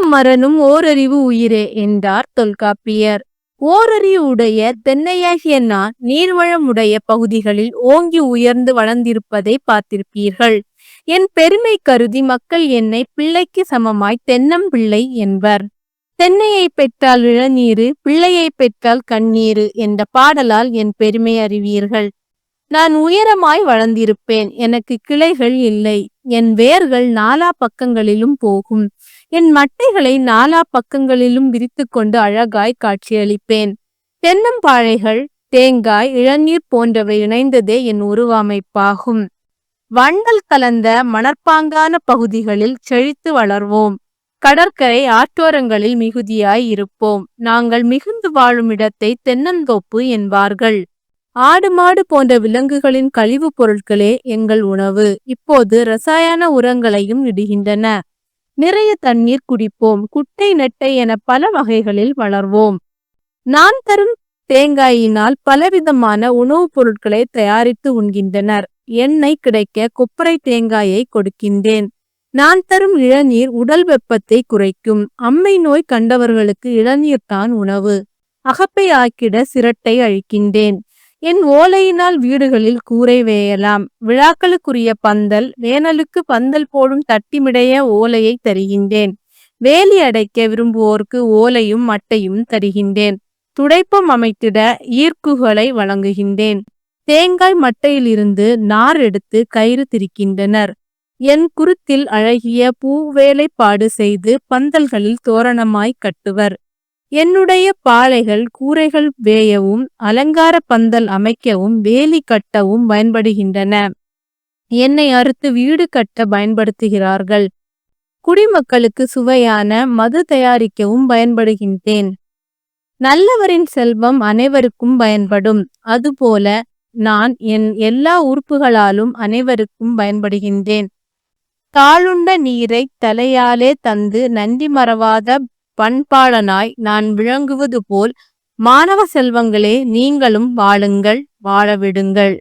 மரனும் ஓரறிவு உயிரே என்றார் தொல்காப்பியர். ஓரறிவு உடைய தென்னையாகிய நான் நீர்வளமுடைய பகுதிகளில் ஓங்கி உயர்ந்து வளர்ந்திருப்பதை பார்த்திருப்பீர்கள். என் பெருமை கருதி மக்கள் என்னை பிள்ளைக்கு சமமாய் தென்னம் பிள்ளை என்பர். தென்னையை பெற்றால் இளநீரு பிள்ளையை பெற்றால் கண்ணீரு என்ற பாடலால் என் பெருமை அறிவீர்கள். நான் உயரமாய் வளர்ந்திருப்பேன். எனக்கு கிளைகள் இல்லை. என் வேர்கள் நாலா பக்கங்களிலும் போகும். என் மட்டைகளை நாலா பக்கங்களிலும் விரித்து கொண்டு அழகாய் காட்சியளிப்பேன். தென்னம்பாழைகள் தேங்காய் இளநீர் போன்றவை இணைந்ததே என் உருவமைப்பாகும். வண்டல் கலந்த மணற்பாங்கான பகுதிகளில் செழித்து வளர்வோம். கடற்கரை ஆற்றோரங்களில் மிகுதியாய் இருப்போம். நாங்கள் மிகுந்து வாழும் இடத்தை தென்னந்தோப்பு என்பார்கள். ஆடு மாடு போன்ற விலங்குகளின் கழிவுப் பொருட்களே எங்கள் உணவு. இப்போது ரசாயன உரங்களையும் இடுகின்றன. நிறைய தண்ணீர் குடிப்போம். குட்டை நெட்டை என பல வகைகளில் வளர்வோம். நான் தரும் தேங்காயினால் பலவிதமான உணவுப் பொருட்களை தயாரித்து உண்கின்றனர். எண்ணெய் கிடைக்க கொப்பரை தேங்காயை கொடுக்கின்றேன். நான் தரும் இளநீர் உடல் வெப்பத்தை குறைக்கும். அம்மை நோய் கண்டவர்களுக்கு இளநீர் தான் உணவு. அகப்பை ஆக்கிட சிரட்டை அழிக்கின்றேன். என் ஓலையினால் வீடுகளில் கூரை வேயலாம். விழாக்களுக்குரிய பந்தல் வேனலுக்கு பந்தல் போடும் தட்டிமிடைய ஓலையை தருகின்றேன். வேலி அடைக்க விரும்புவோர்க்கு ஓலையும் மட்டையும் தருகின்றேன். துடைப்பம் அமைத்திட ஈர்க்குகளை வழங்குகின்றேன். தேங்காய் மட்டையிலிருந்து நார் எடுத்து கயிறு திரிக்கின்றனர். என் குருத்தில் அழகிய பூவேலைப்பாடு செய்து பந்தல்களில் தோரணமாய் கட்டுவர். என்னுடைய பாலைகள் கூரைகள் வேயவும் அலங்கார பந்தல் அமைக்கவும் வேலி கட்டவும் பயன்படுகின்றன. என்னை அறுத்து வீடு கட்ட பயன்படுத்துகிறார்கள். குடிமக்களுக்கு சுவையான மது தயாரிக்கவும் பயன்படுகின்றேன். நல்லவரின் செல்வம் அனைவருக்கும் பயன்படும். அதுபோல நான் என் எல்லா உறுப்புகளாலும் அனைவருக்கும் பயன்படுகின்றேன். தாளுண்ட நீரை தலையாலே தந்து நன்றி மறவாத பண்பாளனாய் நான் விளங்குவது போல் மாணவ செல்வங்களே நீங்களும் வாழுங்கள் வாழவிடுங்கள்